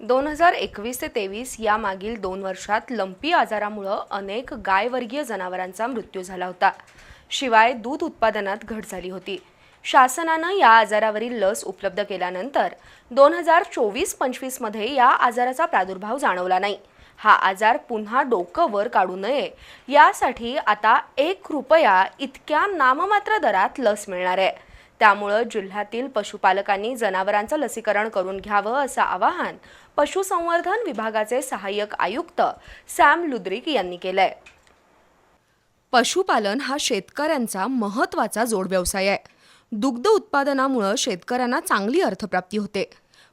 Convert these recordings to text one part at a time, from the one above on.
दोन हजार एकवीस ते तेवीस या मागील दोन वर्षात लंपी आजारामुळं अनेक गायवर्गीय जनावरांचा मृत्यू झाला होता. शिवाय दूध उत्पादनात घट झाली होती. शासनानं या आजारावरील लस उपलब्ध केल्यानंतर दोन हजार चोवीस पंचवीसमध्ये या आजाराचा प्रादुर्भाव जाणवला नाही. हा आजार पुन्हा डोकं वर काढू नये. यासाठी आता एक रुपया इतक्या नाममात्र दरात लस मिळणार आहे. त्यामुळं जिल्ह्यातील पशुपालकांनी जनावरांचं लसीकरण करून घ्यावं असं आवाहन पशुसंवर्धन विभागाचे सहाय्यक आयुक्त सॅम लुद्रिक यांनी केलंय. पशुपालन हा शेतकऱ्यांचा महत्त्वाचा जोडव्यवसाय आहे. दुग्ध उत्पादनामुळं शेतकऱ्यांना चांगली अर्थप्राप्ती होते.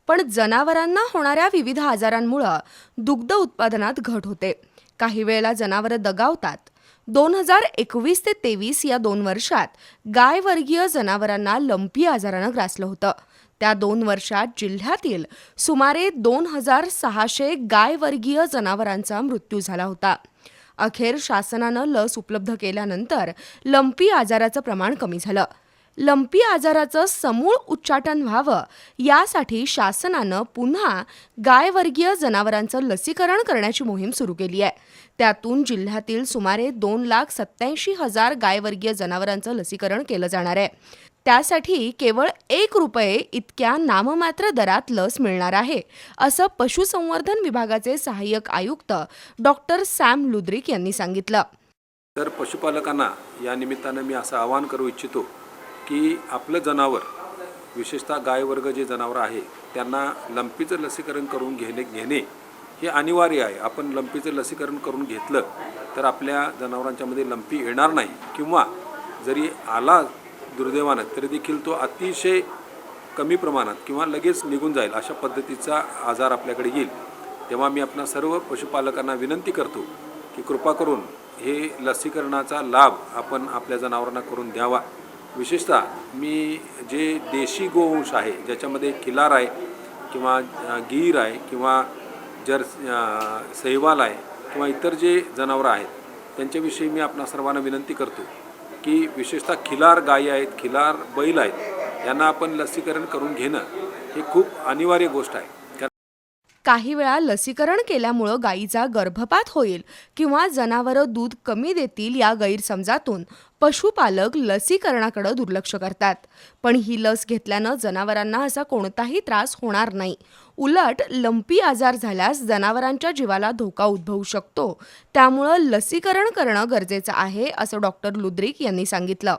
पण जनावरांना होणाऱ्या विविध आजारांमुळं दुग्ध उत्पादनात घट होते. काही वेळेला जनावरं दगावतात दोन हजार एकवीस ते तेवीस या दोन वर्षात गायवर्गीय जनावरांना लंपी आजारानं ग्रासलं होतं. त्या दोन वर्षात जिल्ह्यातील सुमारे दोन हजार सहाशे गायवर्गीय जनावरांचा मृत्यू झाला होता. अखेर शासनानं लस उपलब्ध केल्यानंतर लंपी आजाराचं प्रमाण कमी झालं. लंपी आजाराचं समूळ उच्चाटन व्हावं यासाठी शासनानं पुन्हा गायवर्गीय जनावरांचं लसीकरण करण्याची मोहीम सुरू केली आहे. त्यातून जिल्ह्यातील सुमारे दोन लाख सत्याऐंशी हजार गायवर्गीय जनावरांचं लसीकरण केलं जाणार आहे. त्यासाठी केवळ एक रुपये इतक्या नाममात्र दरात लस मिळणार आहे असं पशुसंवर्धन विभागाचे सहाय्यक आयुक्त डॉक्टर सॅम लुद्रिक यांनी सांगितलं. तर पशुपालकांना या निमित्तानं मी असं आवाहन करू इच्छितो की आपलं जनावर विशेषतः गायवर्ग जे जनावरं आहे त्यांना लंपीचं लसीकरण करून घेणे घेणे हे अनिवार्य आहे. आपण लंपीचं लसीकरण करून घेतलं तर आपल्या जनावरांच्यामध्ये लंपी येणार नाही. किंवा जरी आला दुर्दैवानं तरी देखील तो अतिशय कमी प्रमाणात किंवा लगेच निघून जाईल अशा पद्धतीचा आजार आपल्याकडे येईल. तेव्हा मी आपणा सर्व पशुपालकांना विनंती करतो की कृपा करून हे लसीकरणाचा लाभ आपण आपल्या जनावरांना करून द्यावा. विशेषतः मी जे देशी गोवंश आहे ज्याच्यामध्ये खिलार आहे किंवा गीर आहे किंवा जर सहिवाल आहे किंवा इतर जे जनावरं आहेत त्यांच्याविषयी मी आपणा सर्वांना विनंती करतो की विशेषतः खिलार गायी आहेत खिलार बैल आहेत यांना आपण लसीकरण करून घेणं ही खूप अनिवार्य गोष्ट आहे. काही वेळा लसीकरण केल्यामुळं गायीचा गर्भपात होईल किंवा जनावरं दूध कमी देतील या गैरसमजातून पशुपालक लसीकरणाकडे दुर्लक्ष करतात. पण ही लस घेतल्यानं जनावरांना असा कोणताही त्रास होणार नाही. उलट लंपी आजार झाल्यास जनावरांच्या जीवाला धोका उद्भवू शकतो. त्यामुळं लसीकरण करणं गरजेचं आहे असं डॉक्टर लुद्रिक यांनी सांगितलं.